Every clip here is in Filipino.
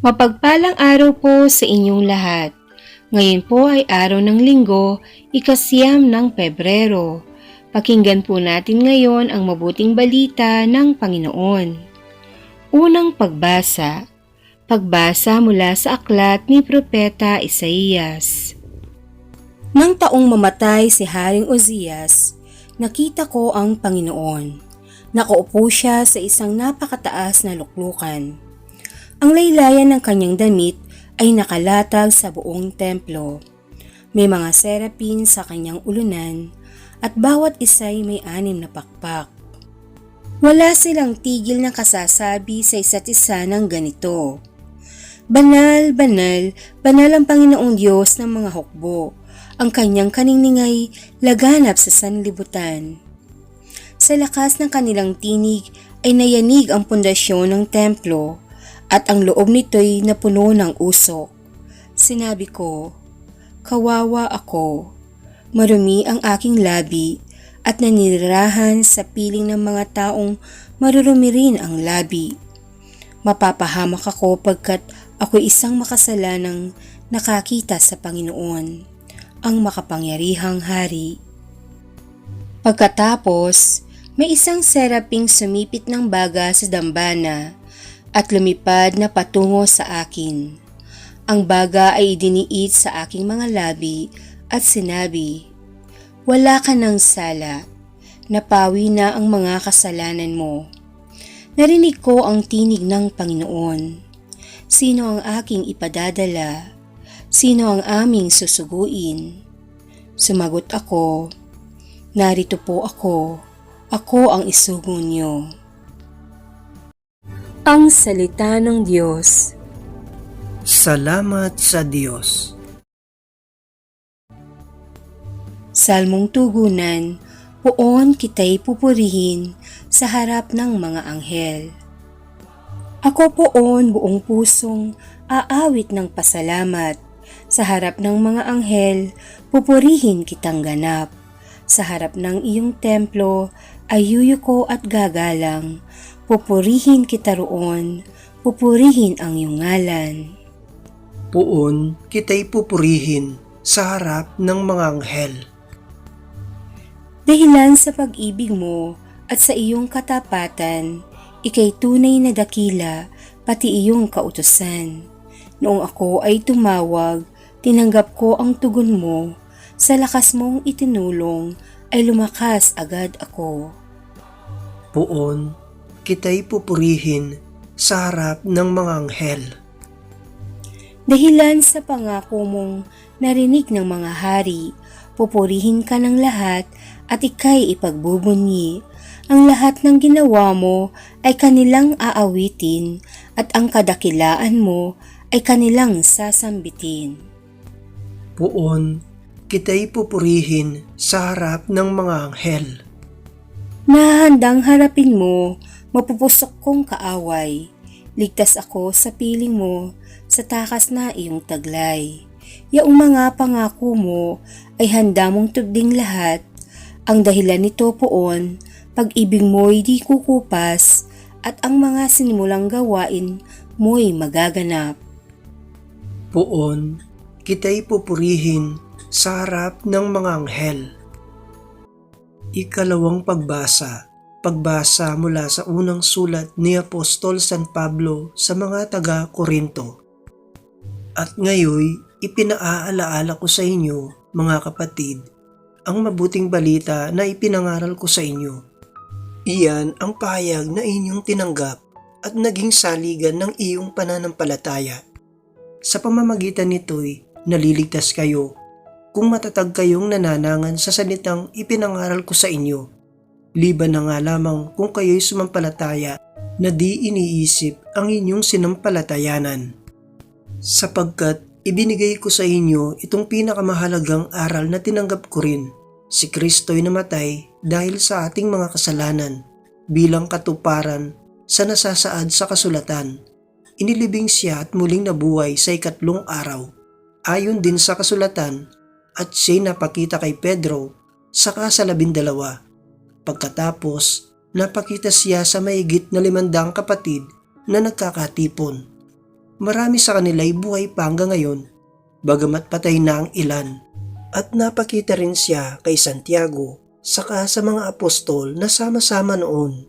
Mapagpalang araw po sa inyong lahat. Ngayon po ay araw ng linggo, ikasyam ng Pebrero. Pakinggan po natin ngayon ang mabuting balita ng Panginoon. Unang pagbasa. Pagbasa mula sa aklat ni Propeta Isaías. Nang taong mamatay si Haring Ozias, nakita ko ang Panginoon. Nakaupo siya sa isang napakataas na luklukan. Ang laylayan ng kanyang damit ay nakalatag sa buong templo. May mga serapin sa kanyang ulunan at bawat isa'y may anim na pakpak. Wala silang tigil na kasasabi sa isa't isa ng ganito. Banal, banal, banal ang Panginoong Diyos ng mga hukbo. Ang kanyang kaniningay laganap sa sanlibutan. Sa lakas ng kanilang tinig ay nayanig ang pundasyon ng templo at ang loob nito'y napuno ng usok. Sinabi ko, Kawawa ako, marumi ang aking labi at nanirahan sa piling ng mga taong marurumi rin ang labi. Mapapahamak ako pagkat ako'y isang makasalanang nakakita sa Panginoon, ang makapangyarihang hari. Pagkatapos, may isang seraping sumipit ng baga sa dambana at lumipad na patungo sa akin. Ang baga ay idiniit sa aking mga labi at sinabi, Wala ka ng sala, napawi na ang mga kasalanan mo. Narinig ko ang tinig ng Panginoon. Sino ang aking ipadadala? Sino ang aming susuguin? Sumagot ako, Narito po ako, ako ang isugo niyo. Ang Salita ng Diyos Salamat sa Diyos. Salmong Tugunan, Poon kita'y pupurihin sa harap ng mga anghel. Ako poon buong pusong aawit ng pasalamat. Sa harap ng mga anghel, pupurihin kitang ganap. Sa harap ng iyong templo, ay yuyuko at gagalang. Pupurihin kita roon, pupurihin ang iyong ngalan. Puon kita'y pupurihin sa harap ng mga anghel. Dahilan sa pag-ibig mo at sa iyong katapatan, ikay tunay na dakila pati iyong kautusan. Noong ako ay tumawag, tinanggap ko ang tugon mo, sa lakas mong itinulong ay lumakas agad ako. Puon kita'y pupurihin sa harap ng mga anghel. Dahilan sa pangako mong narinig ng mga hari, pupurihin ka ng lahat at ikay ipagbubunyi. Ang lahat ng ginawa mo ay kanilang aawitin at ang kadakilaan mo ay kanilang sasambitin. Puon kita'y pupurihin sa harap ng mga anghel. Nahandang harapin mo, mapupusok kong kaaway. Ligtas ako sa piling mo, sa takas na iyong taglay. Yaong mga pangako mo ay handa mong tugding lahat. Ang dahilan nito poon, pag-ibig mo'y di kukupas at ang mga sinimulang gawain mo'y magaganap. Puon kita'y pupurihin sa harap ng mga anghel. Ikalawang pagbasa Pagbasa mula sa unang sulat ni Apostol San Pablo sa mga taga-Korinto. At ngayoy, ipinaaalaala ko sa inyo, mga kapatid, ang mabuting balita na ipinangaral ko sa inyo. Iyan ang pahayag na inyong tinanggap at naging saligan ng iyong pananampalataya. Sa pamamagitan nito'y naliligtas kayo kung matatag kayong nananangan sa salitang ipinangaral ko sa inyo. Liban na nga lamang kung kayo'y sumampalataya na di iniisip ang inyong sinampalatayanan. Sapagkat ibinigay ko sa inyo itong pinakamahalagang aral na tinanggap ko rin. Si Kristo'y namatay dahil sa ating mga kasalanan bilang katuparan sa nasasaad sa kasulatan. Inilibing siya at muling nabuhay sa ikatlong araw. Ayon din sa kasulatan at siya'y napakita kay Pedro saka sa labindalawa. Pagkatapos, napakita siya sa mahigit na limandang kapatid na nagkakatipon. marami sa kanila ay buhay pa hanggang ngayon, bagamat patay na ang ilan. At napakita rin siya kay Santiago, saka sa mga apostol na sama-sama noon.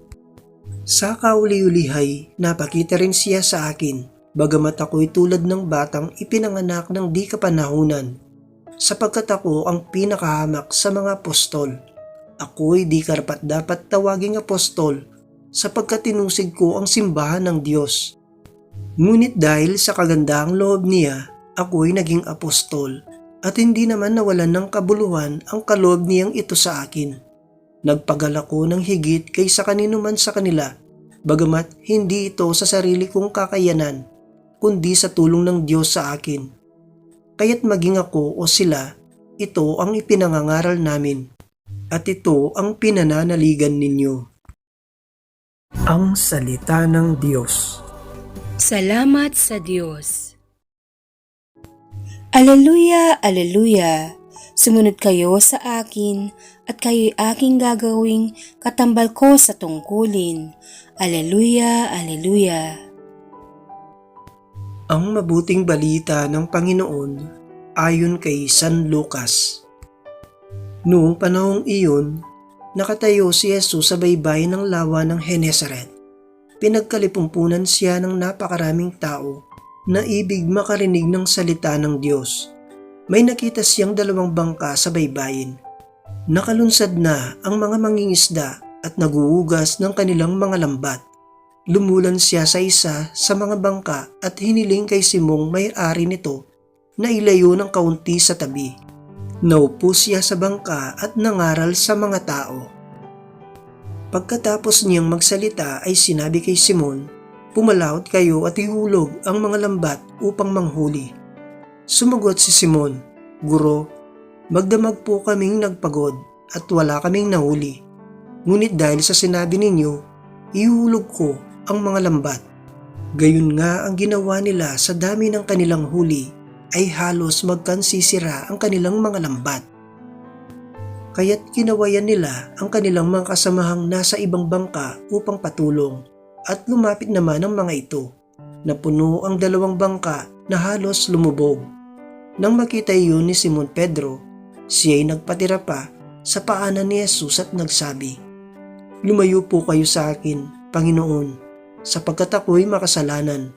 Sa kauli-ulihay, napakita rin siya sa akin, bagamat ako'y tulad ng batang ipinanganak ng di kapanahunan, sapagkat ako ang pinakahamak sa mga apostol. Ako'y di karapat dapat tawaging apostol, sapagkat tinusig ko ang simbahan ng Diyos. Ngunit dahil sa kagandahang loob niya, ako'y naging apostol at hindi naman nawalan ng kabuluhan ang kaloob niyang ito sa akin. Nagpagal ako ng higit kaysa kanino man sa kanila, bagamat hindi ito sa sarili kong kakayanan, kundi sa tulong ng Diyos sa akin. Kaya't maging ako o sila, ito ang ipinangangaral namin, at ito ang pinananaligan ninyo. Ang Salita ng Diyos Salamat sa Diyos. Aleluya, aleluya. Sumunod kayo sa akin at kayo'y aking gagawing katambal ko sa tungkulin. Aleluya, aleluya. Ang mabuting balita ng Panginoon ayon kay San Lucas. Noong panahong iyon, nakatayo si Jesus sa baybayin ng lawa ng Genesaret. Pinagkalipumpunan siya ng napakaraming tao na ibig makarinig ng salita ng Diyos. May nakita siyang dalawang bangka sa baybayin. Nakalunsad na ang mga mangingisda at naguugas ng kanilang mga lambat. Lumulan siya sa isa sa mga bangka at hiniling kay Simong may-ari nito na ilayo ng kaunti sa tabi. Naupo siya sa bangka at nangaral sa mga tao. Pagkatapos niyang magsalita ay sinabi kay Simon, Pumalaot kayo at ihulog ang mga lambat upang manghuli. Sumagot si Simon, Guro, magdamag po kaming nagpagod at wala kaming nahuli. Ngunit dahil sa sinabi ninyo, ihulog ko ang mga lambat. Gayun nga ang ginawa nila sa dami ng kanilang huli ay halos magkansisira ang kanilang mga lambat. Kaya't kinawayan nila ang kanilang mga kasamahang nasa ibang bangka upang patulong at lumapit naman ang mga ito na puno ang dalawang bangka na halos lumubog. Nang makita iyon ni Simon Pedro, siya ay nagpatira pa sa paanan ni Jesus at nagsabi, Lumayo po kayo sa akin, Panginoon, sapagkat ako'y makasalanan.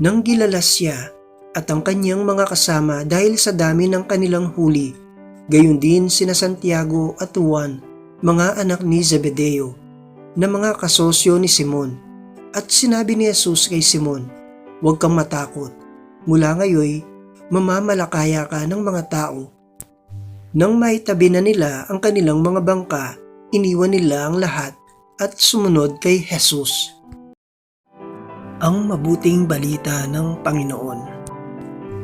Nang gilalas siya at ang kanyang mga kasama dahil sa dami ng kanilang huli, gayon din sina Santiago at Juan, mga anak ni Zebedeo, na mga kasosyo ni Simon. At sinabi ni Jesus kay Simon, Huwag kang matakot. Mula ngayon, mamamalakaya ka ng mga tao. Nang maitabi na nila ang kanilang mga bangka, iniwan nila ang lahat at sumunod kay Jesus. Ang mabuting balita ng Panginoon.